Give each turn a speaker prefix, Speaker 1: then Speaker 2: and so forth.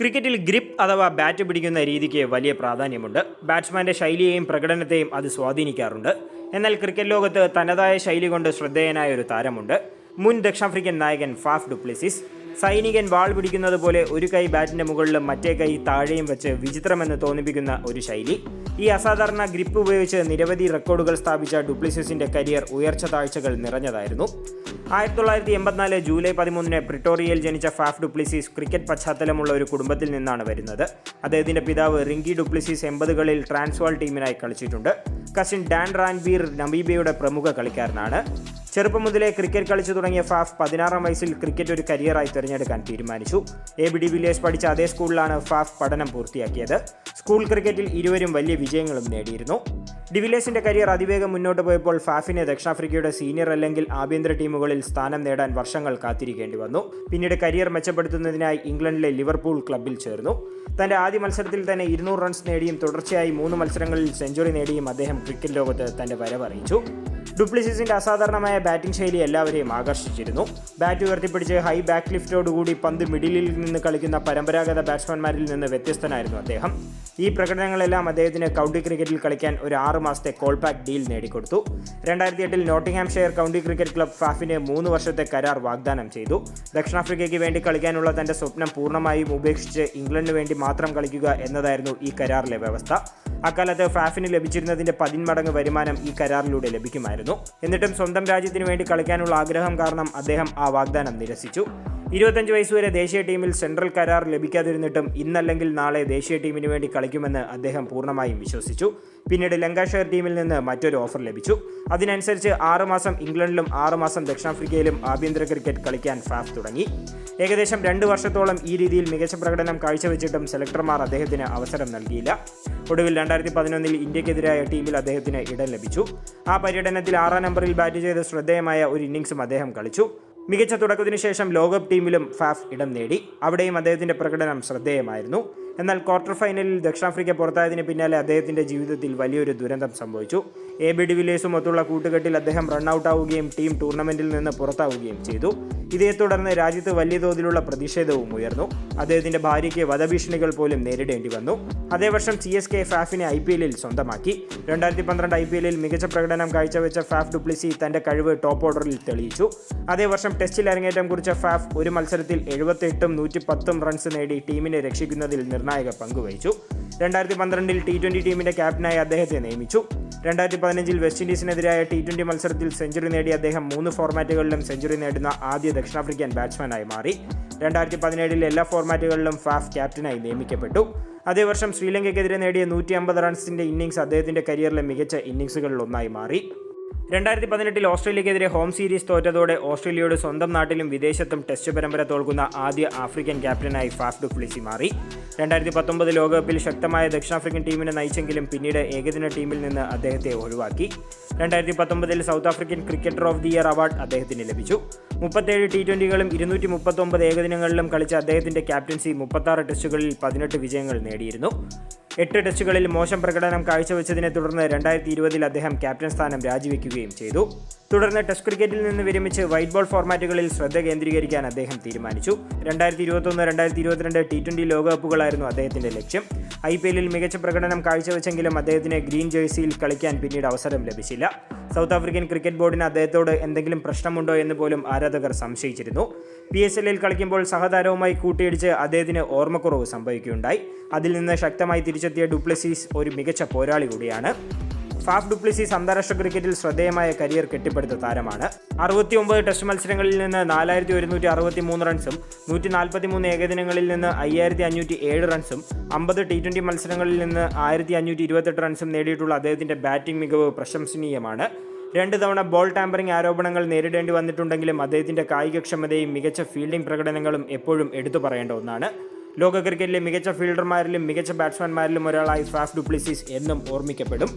Speaker 1: ക്രിക്കറ്റിൽ ഗ്രിപ്പ് അഥവാ ബാറ്റ് പിടിക്കുന്ന രീതിക്ക് വലിയ പ്രാധാന്യമുണ്ട്. ബാറ്റ്സ്മാന്റെ ശൈലിയെയും പ്രകടനത്തെയും അത് സ്വാധീനിക്കാറുണ്ട്. എന്നാൽ ക്രിക്കറ്റ് ലോകത്ത് തനതായ ശൈലി കൊണ്ട് ശ്രദ്ധേയനായ ഒരു താരമുണ്ട്. മുൻ ദക്ഷിണാഫ്രിക്കൻ നായകൻ ഫാഫ് ഡുപ്ലിസിസ് സൈനികൻ വാൾ പിടിക്കുന്നത് പോലെ ഒരു കൈ ബാറ്റിന്റെ മുകളിലും മറ്റേ കൈ താഴെയും വെച്ച് വിചിത്രമെന്ന് തോന്നിപ്പിക്കുന്ന ഒരു ശൈലി. ഈ അസാധാരണ ഗ്രിപ്പ് ഉപയോഗിച്ച് നിരവധി റെക്കോർഡുകൾ സ്ഥാപിച്ച ഡുപ്ലിസിസിന്റെ കരിയർ ഉയർച്ച താഴ്ചകൾ നിറഞ്ഞതായിരുന്നു. ആയിരത്തി തൊള്ളായിരത്തി എൺപത്തിനാല് ജൂലൈ പതിമൂന്നിന് പ്രിട്ടോറിയയിൽ ജനിച്ച ഫാഫ് ഡുപ്ലിസിസ് ക്രിക്കറ്റ് പശ്ചാത്തലമുള്ള ഒരു കുടുംബത്തിൽ നിന്നാണ് വരുന്നത്. അദ്ദേഹത്തിന്റെ പിതാവ് റിങ്കി ഡുപ്ലിസിസ് എൺപതുകളിൽ ട്രാൻസ്വാൾ ടീമിനായി കളിച്ചിട്ടുണ്ട്. കസിൻ ഡാൻ റാൻബീർ നമീബിയയുടെ പ്രമുഖ കളിക്കാരനാണ്. ചെറുപ്പം മുതലേ ക്രിക്കറ്റ് കളിച്ചു തുടങ്ങിയ ഫാഫ് പതിനാറാം വയസ്സിൽ ക്രിക്കറ്റ് ഒരു കരിയറായി തിരഞ്ഞെടുക്കാൻ തീരുമാനിച്ചു. എ ബി ഡി വില്ലേഴ്സ് പഠിച്ച അതേ സ്കൂളിലാണ് ഫാഫ് പഠനം പൂർത്തിയാക്കിയത്. സ്കൂൾ ക്രിക്കറ്റിൽ ഇരുവരും വലിയ വിജയങ്ങളും നേടിയിരുന്നു. ഡിവില്ലേഴ്സിന്റെ കരിയർ അതിവേഗം മുന്നോട്ട് പോയപ്പോൾ ഫാഫിനെ ദക്ഷിണാഫ്രിക്കയുടെ സീനിയർ അല്ലെങ്കിൽ ആഭ്യന്തര ടീമുകളിൽ സ്ഥാനം നേടാൻ വർഷങ്ങൾ കാത്തിരിക്കേണ്ടി വന്നു. പിന്നീട് കരിയർ മെച്ചപ്പെടുത്തുന്നതിനായി ഇംഗ്ലണ്ടിലെ ലിവർപൂൾ ക്ലബിൽ ചേർന്നു. തന്റെ ആദ്യ മത്സരത്തിൽ തന്നെ ഇരുന്നൂറ് റൺസ് നേടിയും തുടർച്ചയായി മൂന്ന് മത്സരങ്ങളിൽ സെഞ്ചുറി നേടിയും അദ്ദേഹം ക്രിക്കറ്റ് ലോകത്ത് തന്റെ വരവ് അറിയിച്ചു ഡുപ്ലിസിസിന്റെ അസാധാരണമായ ബാറ്റിംഗ് ശൈലി എല്ലാവരെയും ആകർഷിച്ചിരുന്നു. ബാറ്റ് ഉയർത്തിപ്പിടിച്ച് ഹൈ ബാക്ക് ലിഫ്റ്റോടുകൂടി പന്ത് മിഡിലിൽ നിന്ന് കളിക്കുന്ന പരമ്പരാഗത ബാറ്റ്സ്മാൻമാരിൽ നിന്ന് വ്യത്യസ്തനായിരുന്നു അദ്ദേഹം. ഈ പ്രകടനങ്ങളെല്ലാം അദ്ദേഹത്തിന് കൗണ്ടി ക്രിക്കറ്റിൽ കളിക്കാൻ ഒരു ആറ് മാസത്തെ കോൾപാക്ക് ഡീൽ നേടിക്കൊടുത്തു. രണ്ടായിരത്തി എട്ടിൽ Nottinghamshire county cricket club ഫാഫിന് മൂന്ന് വർഷത്തെ കരാർ വാഗ്ദാനം ചെയ്തു. ദക്ഷിണാഫ്രിക്കയ്ക്ക് വേണ്ടി കളിക്കാനുള്ള തന്റെ സ്വപ്നം പൂർണമായും ഉപേക്ഷിച്ച് ഇംഗ്ലണ്ടിന് വേണ്ടി മാത്രം കളിക്കുക എന്നതായിരുന്നു ഈ കരാറിലെ വ്യവസ്ഥ. അക്കാലത്ത് ഫാഫിന് ലഭിച്ചിരുന്നതിന്റെ പതിന്മടങ്ങ് വരുമാനം ഈ കരാറിലൂടെ ലഭിക്കുമായിരുന്നു. എന്നിട്ടും സ്വന്തം രാജ്യത്തിനു വേണ്ടി കളിക്കാനുള്ള ആഗ്രഹം കാരണം അദ്ദേഹം ആ വാഗ്ദാനം നിരസിച്ചു. ഇരുപത്തഞ്ച് വയസ്സുവരെ ദേശീയ ടീമിൽ സെൻട്രൽ കരാർ ലഭിക്കാതിരുന്നിട്ടും ഇന്നല്ലെങ്കിൽ നാളെ ദേശീയ ടീമിന് വേണ്ടി കളിക്കുമെന്ന് അദ്ദേഹം പൂർണമായും വിശ്വസിച്ചു. പിന്നീട് ലങ്കാഷെയർ ടീമിൽ നിന്ന് മറ്റൊരു ഓഫർ ലഭിച്ചു. അതിനനുസരിച്ച് ആറുമാസം ഇംഗ്ലണ്ടിലും ആറുമാസം ദക്ഷിണാഫ്രിക്കയിലും ആഭ്യന്തര ക്രിക്കറ്റ് കളിക്കാൻ ഫാഫ് തുടങ്ങി. ഏകദേശം രണ്ട് വർഷത്തോളം ഈ രീതിയിൽ മികച്ച പ്രകടനം കാഴ്ചവെച്ചിട്ടും സെലക്ടർമാർ അദ്ദേഹത്തിന് അവസരം നൽകിയില്ല. ഒടുവിൽ രണ്ടായിരത്തി പതിനൊന്നിൽ ഇന്ത്യക്കെതിരായ ടീമിൽ അദ്ദേഹത്തിന് ഇടം ലഭിച്ചു. ആ പര്യടനത്തിൽ ആറാം നമ്പറിൽ ബാറ്റ് ചെയ്ത് ശ്രദ്ധേയമായ ഒരു ഇന്നിംഗ്സും അദ്ദേഹം കളിച്ചു. മികച്ച തുടക്കത്തിനു ശേഷം ലോകകപ്പ് ടീമിലും ഫാഫ് ഇടം നേടി. അവിടെയും അദ്ദേഹത്തിന്റെ പ്രകടനം ശ്രദ്ധേയമായിരുന്നു. എന്നാൽ ക്വാർട്ടർ ഫൈനലിൽ ദക്ഷിണാഫ്രിക്ക പുറത്തായതിന് പിന്നാലെ അദ്ദേഹത്തിന്റെ ജീവിതത്തിൽ വലിയൊരു ദുരന്തം സംഭവിച്ചു. എ ബി ഡിവിലേഴ്സും ഒത്തുള്ള കൂട്ടുകെട്ടിൽ അദ്ദേഹം റണ്ണൌട്ട് ആവുകയും ടീം ടൂർണമെന്റിൽ നിന്ന് പുറത്താവുകയും ചെയ്തു. ഇതേ തുടർന്ന് രാജ്യത്ത് വലിയ തോതിലുള്ള പ്രതിഷേധവും ഉയർന്നു. അദ്ദേഹത്തിന്റെ ഭാര്യയ്ക്ക് വധഭീഷണികൾ പോലും നേരിടേണ്ടി വന്നു. അതേ വർഷം സി എസ് കെ ഫാഫിനെ ഐ പി എല്ലിൽ സ്വന്തമാക്കി. രണ്ടായിരത്തി പന്ത്രണ്ട് ഐ പി എല്ലിൽ മികച്ച പ്രകടനം കാഴ്ചവെച്ച ഫാഫ് ഡുപ്ലിസി തന്റെ കഴിവ് ടോപ്പ് ഓർഡറിൽ തെളിയിച്ചു. അതേ വർഷം ടെസ്റ്റിൽ അരങ്ങേറ്റം കുറിച്ച ഫാഫ് ഒരു മത്സരത്തിൽ എഴുപത്തെട്ടും നൂറ്റി പത്തും റൺസ് നേടി ടീമിനെ രക്ഷിക്കുന്നതിൽ നിർണായക പങ്കുവഹിച്ചു രണ്ടായിരത്തി പന്ത്രണ്ടിൽ ടി ട്വന്റി ടീമിന്റെ ക്യാപ്റ്റനായി അദ്ദേഹത്തെ നിയമിച്ചു. രണ്ടായിരത്തി പതിനഞ്ചിൽ വെസ്റ്റ് ഇൻഡീസിനെതിരായ ടി ട്വന്റി മത്സരത്തിൽ സെഞ്ചുറി നേടിയ അദ്ദേഹം മൂന്ന് ഫോർമാറ്റുകളിലും സെഞ്ചുറി നേടുന്ന ആദ്യ ദക്ഷിണാഫ്രിക്കൻ ബാറ്റ്സ്മാനായി മാറി. രണ്ടായിരത്തി പതിനേഴിൽ എല്ലാ ഫോർമാറ്റുകളിലും ഫാഫ് ക്യാപ്റ്റനായി നിയമിക്കപ്പെട്ടു. അതേ വർഷം ശ്രീലങ്കയ്ക്കെതിരെ നേടിയ നൂറ്റി അമ്പത് റൺസിന്റെ ഇന്നിംഗ്സ് അദ്ദേഹത്തിന്റെ കരിയറിലെ മികച്ച ഇന്നിംഗ്സുകളിൽ ഒന്നായി മാറി. രണ്ടായിരത്തി പതിനെട്ടിൽ ഓസ്ട്രേലിയക്കെതിരെ ഹോം സീരീസ് തോറ്റതോടെ ഓസ്ട്രേലിയയുടെ സ്വന്തം നാട്ടിലും വിദേശത്തും ടെസ്റ്റ് പരമ്പര തോൽക്കുന്ന ആദ്യ ആഫ്രിക്കൻ ക്യാപ്റ്റനായി ഫാഫ് ഡുപ്ലിസി മാറി. രണ്ടായിരത്തി പത്തൊമ്പത് ലോകകപ്പിൽ ശക്തമായ ദക്ഷിണാഫ്രിക്കൻ ടീമിനെ നയിച്ചെങ്കിലും പിന്നീട് ഏകദിന ടീമിൽ നിന്ന് അദ്ദേഹത്തെ ഒഴിവാക്കി. രണ്ടായിരത്തി പത്തൊമ്പതിൽ South African cricketer of the year award അദ്ദേഹത്തിന് ലഭിച്ചു. മുപ്പത്തേഴ് ടി ട്വന്റികളും ഇരുന്നൂറ്റി മുപ്പത്തൊമ്പത് ഏകദിനങ്ങളിലും കളിച്ച അദ്ദേഹത്തിന്റെ ക്യാപ്റ്റൻസി മുപ്പത്താറ് ടെസ്റ്റുകളിൽ പതിനെട്ട് വിജയങ്ങൾ നേടിയിരുന്നു. എട്ട് ടെസ്റ്റുകളിൽ മോശം പ്രകടനം കാഴ്ചവെച്ചതിനെ തുടർന്ന് രണ്ടായിരത്തി ഇരുപതിൽ അദ്ദേഹം ക്യാപ്റ്റൻ സ്ഥാനം രാജിവെക്കുകയും ചെയ്തു. തുടർന്ന് ടെസ്റ്റ് ക്രിക്കറ്റിൽ നിന്ന് വിരമിച്ച് വൈറ്റ് ബോൾ ഫോർമാറ്റുകളിൽ ശ്രദ്ധ കേന്ദ്രീകരിക്കാൻ അദ്ദേഹം തീരുമാനിച്ചു. രണ്ടായിരത്തി ഇരുപത്തൊന്ന് രണ്ടായിരത്തി ഇരുപത്തിരണ്ട് ടി ട്വന്റി ലോകകപ്പുകളായിരുന്നു അദ്ദേഹത്തിന്റെ ലക്ഷ്യം. ഐ പി എല്ലിൽ മികച്ച പ്രകടനം കാഴ്ചവെച്ചെങ്കിലും അദ്ദേഹത്തിന് ഗ്രീൻ ജേഴ്സിയിൽ കളിക്കാൻ പിന്നീട് അവസരം ലഭിച്ചില്ല. സൗത്ത് ആഫ്രിക്കൻ ക്രിക്കറ്റ് ബോർഡിന് അദ്ദേഹത്തോട് എന്തെങ്കിലും പ്രശ്നമുണ്ടോ എന്ന് പോലും ആരാധകർ സംശയിച്ചിരുന്നു. പി എസ് എല്ലിൽ കളിക്കുമ്പോൾ സഹതാരവുമായി കൂട്ടിയിടിച്ച് അദ്ദേഹത്തിന് ഓർമ്മക്കുറവ് സംഭവിക്കുകയുണ്ടായി. അതിൽ നിന്ന് ശക്തമായി തിരിച്ചെത്തിയ ഡുപ്ലസീസ് ഒരു മികച്ച പോരാളി കൂടിയാണ്. ഫാഫ് ഡുപ്ലിസീസ് അന്താരാഷ്ട്ര ക്രിക്കറ്റിൽ ശ്രദ്ധേയമായ കരിയർ കെട്ടിപ്പടുത്ത താരമാണ്. അറുപത്തി ഒമ്പത് ടെസ്റ്റ് മത്സരങ്ങളിൽ നിന്ന് നാലായിരത്തി ഒരുന്നൂറ്റി അറുപത്തി മൂന്ന് റൺസും നൂറ്റി നാൽപ്പത്തി മൂന്ന് ഏകദിനങ്ങളിൽ നിന്ന് അയ്യായിരത്തി അഞ്ഞൂറ്റി ഏഴ് റൺസും അമ്പത് ടി ട്വന്റി മത്സരങ്ങളിൽ നിന്ന് ആയിരത്തി അഞ്ഞൂറ്റി ഇരുപത്തെട്ട് റൺസും നേടിയിട്ടുള്ള അദ്ദേഹത്തിന്റെ ബാറ്റിംഗ് മികവ് പ്രശംസനീയമാണ്. രണ്ട് തവണ ബോൾ ടാമ്പറിംഗ് ആരോപണങ്ങൾ നേരിടേണ്ടി വന്നിട്ടുണ്ടെങ്കിലും അദ്ദേഹത്തിന്റെ കായികക്ഷമതയും മികച്ച ഫീൽഡിംഗ് പ്രകടനങ്ങളും എപ്പോഴും എടുത്തു പറയേണ്ട ഒന്നാണ്. ലോക ക്രിക്കറ്റിലെ മികച്ച ഫീൽഡർമാരിലും മികച്ച ബാറ്റ്സ്മാൻമാരിലും ഒരാളായി ഫാഫ് ഡുപ്ലിസിസ് എന്നും ഓർമ്മിക്കപ്പെടും.